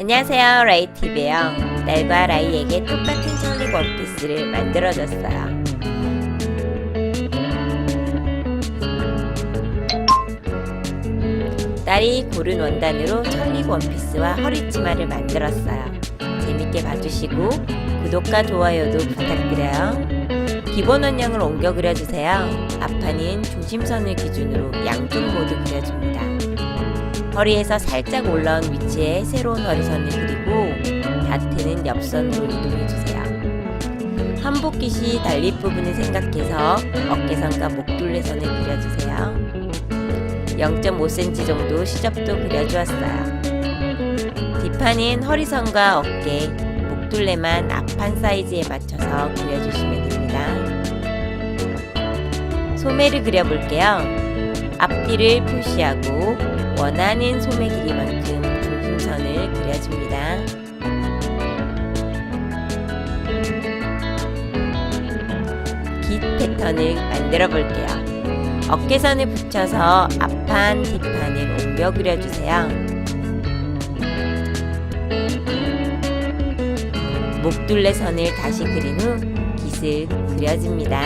안녕하세요 라이티베요. 딸과 라이에게 똑같은 천리 원피스를 만들어줬어요. 딸이 고른 원단으로 천리 원피스와 허리치마를 만들었어요. 재밌게 봐주시고 구독과 좋아요도 부탁드려요. 기본 원형을 옮겨 그려주세요. 앞판은 중심선을 기준으로 양쪽 모두 그려줍니다 허리에서 살짝 올라온 위치에 새로운 허리선을 그리고 다트는 옆선으로 이동해주세요. 한복기 시 달립 부분을 생각해서 어깨선과 목둘레선을 그려주세요. 0.5cm 정도 시접도 그려주었어요. 뒷판은 허리선과 어깨, 목둘레만 앞판 사이즈에 맞춰서 그려주시면 됩니다. 소매를 그려볼게요. 앞뒤를 표시하고 원하는 소매 길이만큼 중심선을 그려줍니다. 깃 패턴을 만들어 볼게요. 어깨선을 붙여서 앞판, 뒷판을 옮겨 그려주세요. 목둘레 선을 다시 그린 후 깃을 그려줍니다.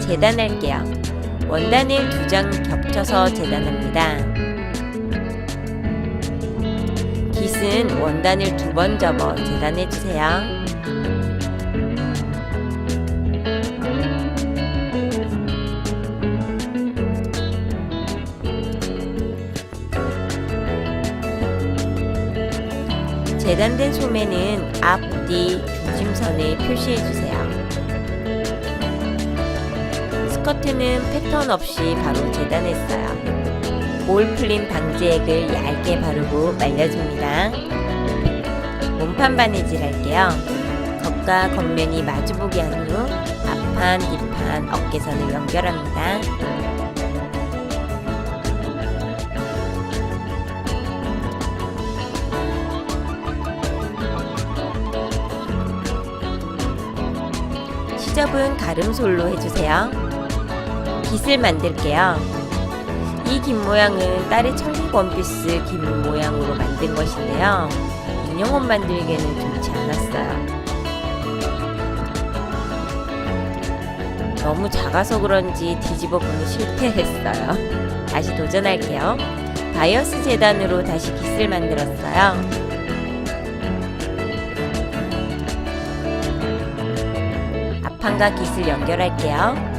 재단할게요. 원단을 두 장 겹쳐서 재단합니다. 깃은 원단을 두 번 접어 재단해 주세요. 재단된 소매는 앞, 뒤 중심선에 표시해 주세요. 스커트는 패턴 없이 바로 재단했어요. 올 풀림 방지액을 얇게 바르고 말려줍니다. 몸판 바느질 할게요. 겉과 겉면이 마주보게 한후 앞판, 뒷판, 어깨선을 연결합니다. 시접은 가름솔로 해주세요. 깃을 만들게요. 이 깃 모양은 딸의 천국 원피스 깃 모양으로 만든 것인데요. 인형옷 만들기에는 좋지 않았어요. 너무 작아서 그런지 뒤집어 보니 실패했어요. 다시 도전할게요. 바이어스 재단으로 다시 깃을 만들었어요. 앞판과 깃을 연결할게요.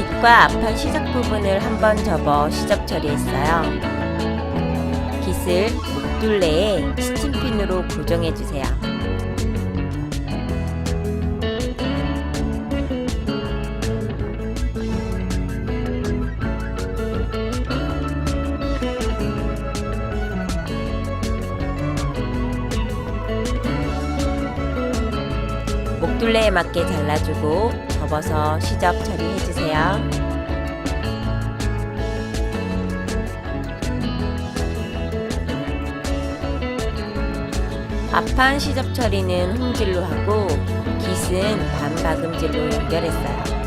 깃과 앞판 시작 부분을 한번 접어 시접 처리했어요. 깃을 목둘레에 스팀핀으로 고정해 주세요. 목둘레에 맞게 잘라주고 접어서 시접 처리해 주세요. 앞판 시접 처리는 홍질로 하고 깃은 반박음질로 연결했어요.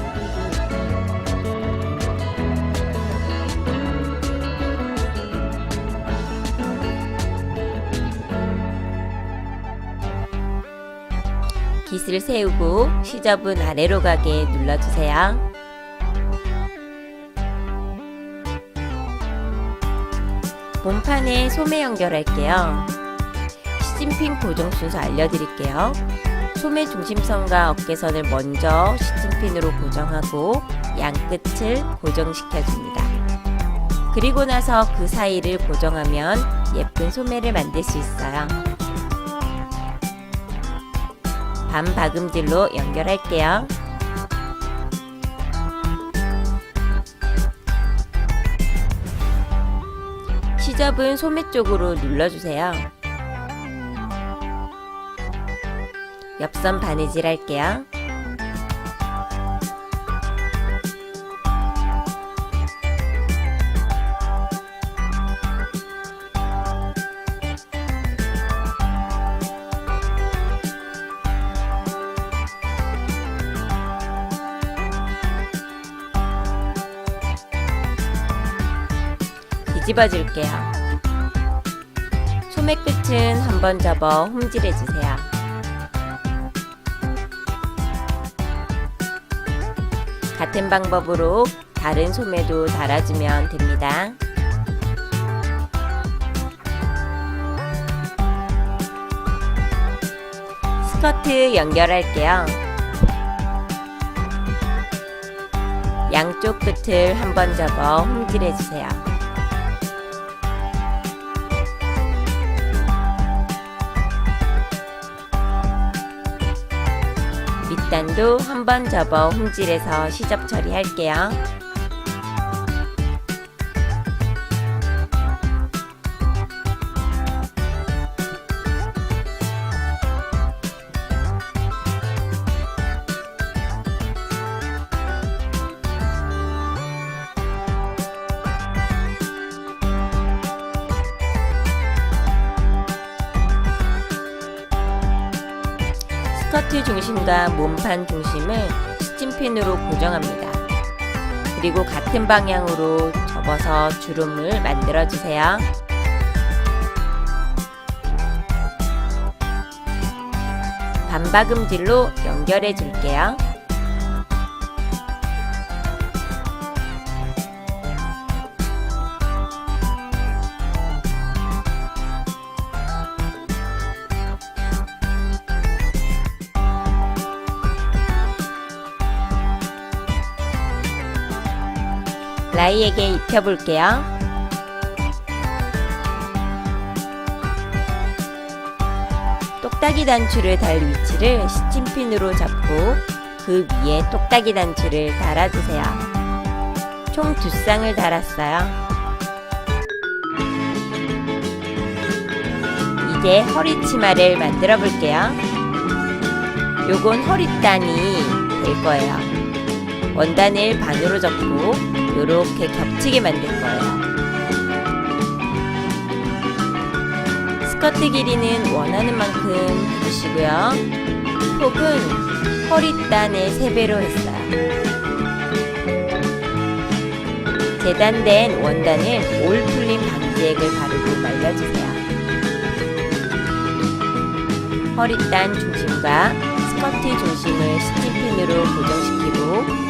깃을 세우고 시접은 아래로 가게 눌러주세요. 몸판에 소매 연결할게요. 시침핀 고정 순서 알려드릴게요. 소매 중심선과 어깨선을 먼저 시침핀으로 고정하고 양 끝을 고정시켜줍니다. 그리고 나서 그 사이를 고정하면 예쁜 소매를 만들 수 있어요. 반 박음질로 연결할게요. 시접은 소매 쪽으로 눌러주세요. 옆선 바느질 할게요. 뒤집어 줄게요. 소매 끝은 한번 접어 홈질해 주세요. 같은 방법으로 다른 소매도 달아주면 됩니다. 스커트 연결할게요. 양쪽 끝을 한번 접어 홈질해 주세요. 밑단도 한번 접어 홈질해서 시접 처리할게요. 스커트 중심과 몸판 중심을 스팀핀으로 고정합니다. 그리고 같은 방향으로 접어서 주름을 만들어 주세요. 반박음질로 연결해 줄게요. 라이에게 입혀볼게요. 똑딱이 단추를 달 위치를 시침핀으로 잡고 그 위에 똑딱이 단추를 달아주세요. 총 두 쌍을 달았어요. 이제 허리 치마를 만들어 볼게요. 요건 허리단이 될 거예요. 원단을 반으로 접고 이렇게 겹치게 만들 거예요. 스커트 길이는 원하는 만큼 해주시고요. 폭은 허리단의 3배로 했어요. 재단된 원단을 올 풀림 방지액을 바르고 말려주세요. 허리단 중심과 스커트 중심을 스팀핀으로 고정시키고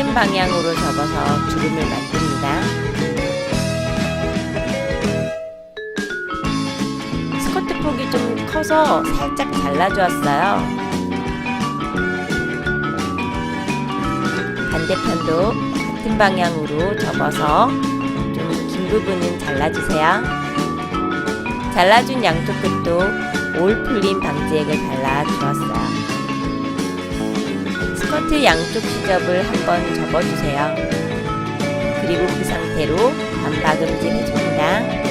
같은 방향으로 접어서 주름을 만듭니다. 스커트 폭이 좀 커서 살짝 잘라주었어요. 반대편도 같은 방향으로 접어서 좀 긴 부분은 잘라주세요. 잘라준 양쪽 끝도 올 풀림 방지액을 발라 주었어요. 스커트 양쪽 시접을 한번 접어주세요. 그리고 그 상태로 반박음질 해줍니다.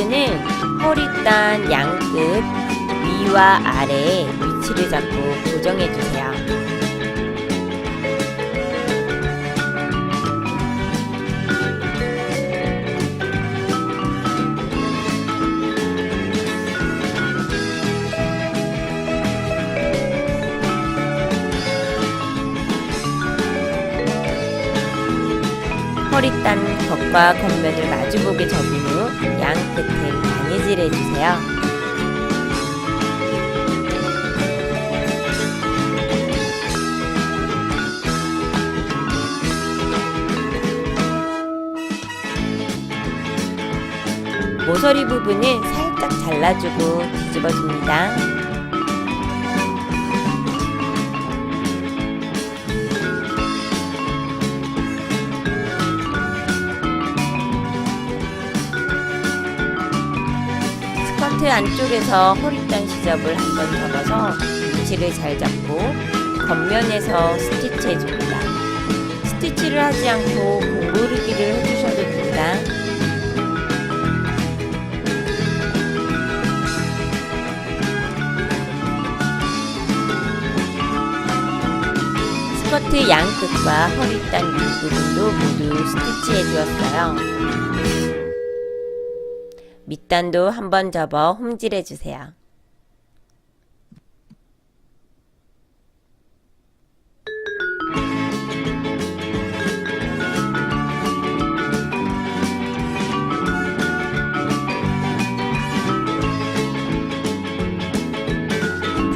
리본트는 허리단 양끝 위와 아래에 위치를 잡고 고정해 주세요. 허리단 겉과 겉면을 마주보게 후 양 끝을 바느질 해 주세요. 모서리 부분은 살짝 잘라주고 뒤집어줍니다. 스커트 안쪽에서 허리단 시접을 한 번 접어서 위치를 잘 잡고 겉면에서 스티치 해줍니다. 스티치를 하지 않고 공구르기를 해주셔도 됩니다. 스커트 양끝과 허리단 윗부분도 모두 스티치해 주었어요. 밑단도 한번 접어 홈질해 주세요.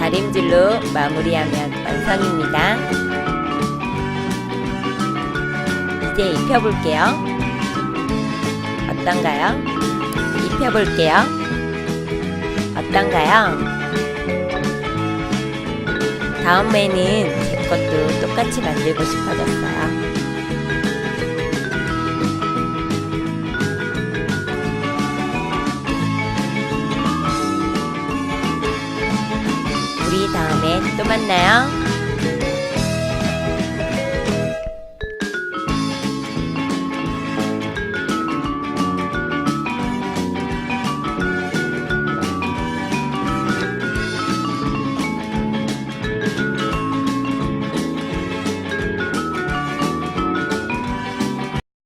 다림질로 마무리하면 완성입니다. 이제 입혀볼게요. 어떤가요? 입혀볼게요. 어떤가요? 다음에는 제 것도 똑같이 만들고 싶어졌어요. 우리 다음에 또 만나요.